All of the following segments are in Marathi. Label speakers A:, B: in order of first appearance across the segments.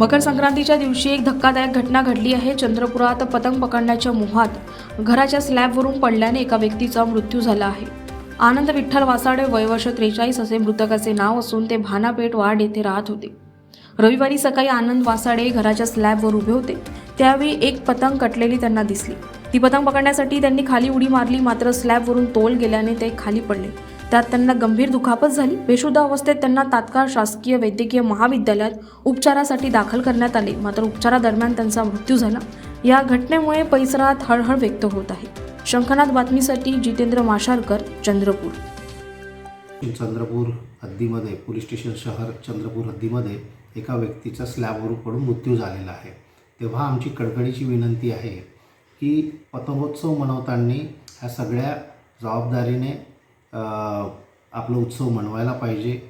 A: मकर संक्रांतीच्या दिवशी एक धक्कादायक घटना घडली आहे. चंद्रपुरात पतंग पकडण्याच्या मोहात घराच्या स्लॅबवरून पडल्याने एका व्यक्तीचा मृत्यू झाला आहे. आनंद विठ्ठल वासाडे वयवर्ष त्रेचाळीस असे मृतकाचे नाव असून ते भानापेठ वाड येथे राहत होते. रविवारी सकाळी आनंद वासाडे घराच्या स्लॅबवर उभे होते. त्यावेळी एक पतंग कटलेली त्यांना दिसली. ती पतंग पकडण्यासाठी त्यांनी खाली उडी मारली मात्र स्लॅबवरून तोल गेल्याने ते खाली पडले. त्यात त्यांना गंभीर दुखापत झाली. बेशुद्ध अवस्थेत त्यांना तात्काळ शासकीय वैद्यकीय महाविद्यालयात उपचारासाठी दाखल करण्यात आले. मात्र उपचारादरम्यान त्यांचा मृत्यू झाला. या घटनेमुळे परिसरात हळहळ व्यक्त होत आहे. शंखनाथ बातमीसाठी जितेंद्र माशारकर चंद्रपूर.
B: चंद्रपूर हद्दीमध्ये पोलीस स्टेशन शहर चंद्रपूर हद्दीमध्ये एका व्यक्तीचा स्लॅबवरून पडून मृत्यू झालेला आहे. तेव्हा आमची कडकडीची विनंती आहे की पतंगोत्सव मनवताना ह्या सगळ्या जबाबदारीने अ, आपला उत्सव मनवायला पाहिजे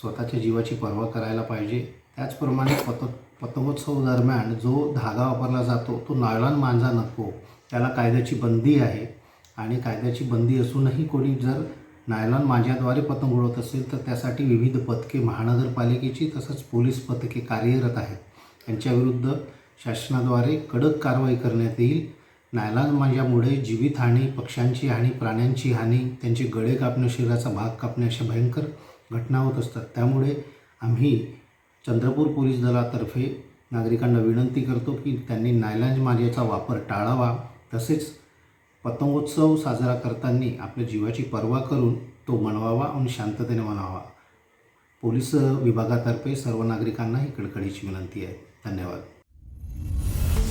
B: स्वतःच्या जीवाची पर्वा करायला पाहिजे. त्याचप्रमाणे पत पतंगोत्सव दरम्यान जो धागा वापरला जातो तो नायलॉन मांजा नको त्याला कायद्याची बंदी आहे. आणि कायद्याची बंदी असूनही कोणी जर नायलॉन माझ्याद्वारे पतंग उडवत असेल तर त्यासाठी विविध पथके महानगरपालिकेची तसंच पोलीस पथके कार्यरत आहेत. त्यांच्याविरुद्ध शासनाद्वारे कडक कारवाई करण्यात येईल. नायलॉन माझ्यामुळे जीवितहानी पक्ष्यांची हानी प्राण्यांची हानी त्यांचे गळे कापणे शरीराचा भाग कापणे अशा भयंकर घटना होत असतात. त्यामुळे आम्ही चंद्रपूर पोलीस दलातर्फे नागरिकांना विनंती करतो की त्यांनी नायलॉन मांजाचा वापर टाळावा. तसेच पतंगोत्सव साजरा करताना आपल्या जीवाची पर्वा करून तो मनवावा आणि शांततेने मनावा पोलीस विभागातर्फे सर्व नागरिकांना ही कडकडीची विनंती आहे. धन्यवाद.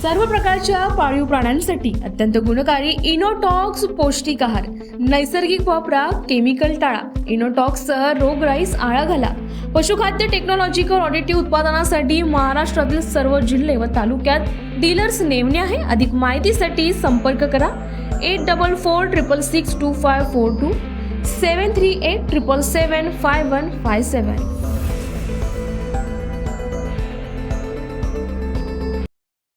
A: सर्व प्रकारच्या पाळीव प्राण्यांसाठी अत्यंत गुणकारी इनोटॉक्स पौष्टिक आहार नैसर्गिक वापरा केमिकल टाळा इनोटॉक्ससह रोगराईस आळा घाला. पशुखाद्य टेक्नॉलॉजिकल ऑडिटिव्ह उत्पादनासाठी महाराष्ट्रातील सर्व जिल्हे व तालुक्यात डीलर्स नेमणे आहे. अधिक माहितीसाठी संपर्क करा. Eight double four triple six two five four two seven three eight triple seven five one five seven